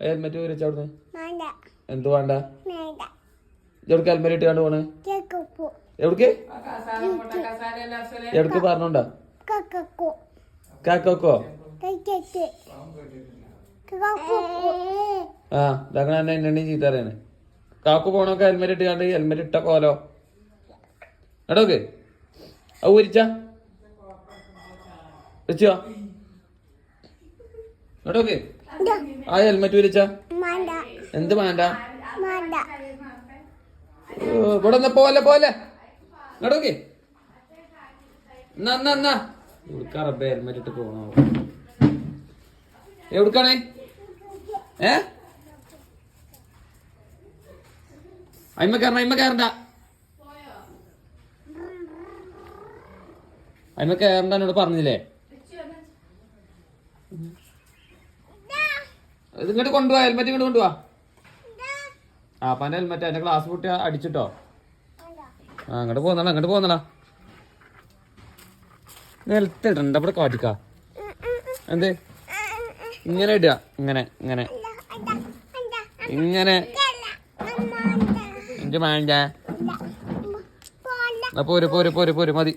Helmet വിരിച്ച അവിടുന്ന്? എന്ത് വേണ്ട എവിടേക്ക് ഹെൽമെറ്റ് ഇട്ടാണ്ട് പോണ്. എവിടേക്ക്? എവിടേക്ക് പറഞ്ഞോണ്ടാ? കക്കു കാക്കോക്കോ? ആ ഇതാക്കണ എന്നെ എന്നെ ചീത്ത അറിയാണ് കാക്കു പോണൊക്കെ ഹെൽമെറ്റ് ഇട്ടാണ്ട് ഹെൽമെറ്റ് ഇട്ട കോലോ? എടോക്ക് അത് ഊരിച്ച വെച്ചോ. എടോക്ക് ആ ഹെൽമെറ്റ് വിരിച്ച? എന്ത് വേണ്ട ഏ, ഇവിടെ നിന്ന് പോലെ പോലെ. നടക്കി എന്നാ ഹെൽമെറ്റ് ഇട്ട് പോണോ? എവിടുക്കാണേ? ഏ? അമ്മ കയറണ അമ്മ കയറണ്ട അമ്മ കയറണ്ട എന്നോട് പറഞ്ഞില്ലേ? ഇങ്ങോട്ട് കൊണ്ടുപോവാ ഹെൽമെറ്റ് ഇങ്ങോട്ട് കൊണ്ടുപോവാ ആ അപ്പന്റെ ഹെൽമെറ്റ് എന്റെ ക്ലാസ് കുട്ടി അടിച്ചിട്ടോ? ആ അങ്ങോട്ട് പോന്നടാ അങ്ങോട്ട് പോകുന്നടാ നിലത്തിടണ്ട അവിടെ കാട്ടിക്ക. എന്ത്? ഇങ്ങനെ ഇടുക ഇങ്ങനെ ഇങ്ങനെ. ഇങ്ങനെ. എന്റെ മാണ്ട അപ്പൊ പോര് പോര് പോര് പോര് മതി.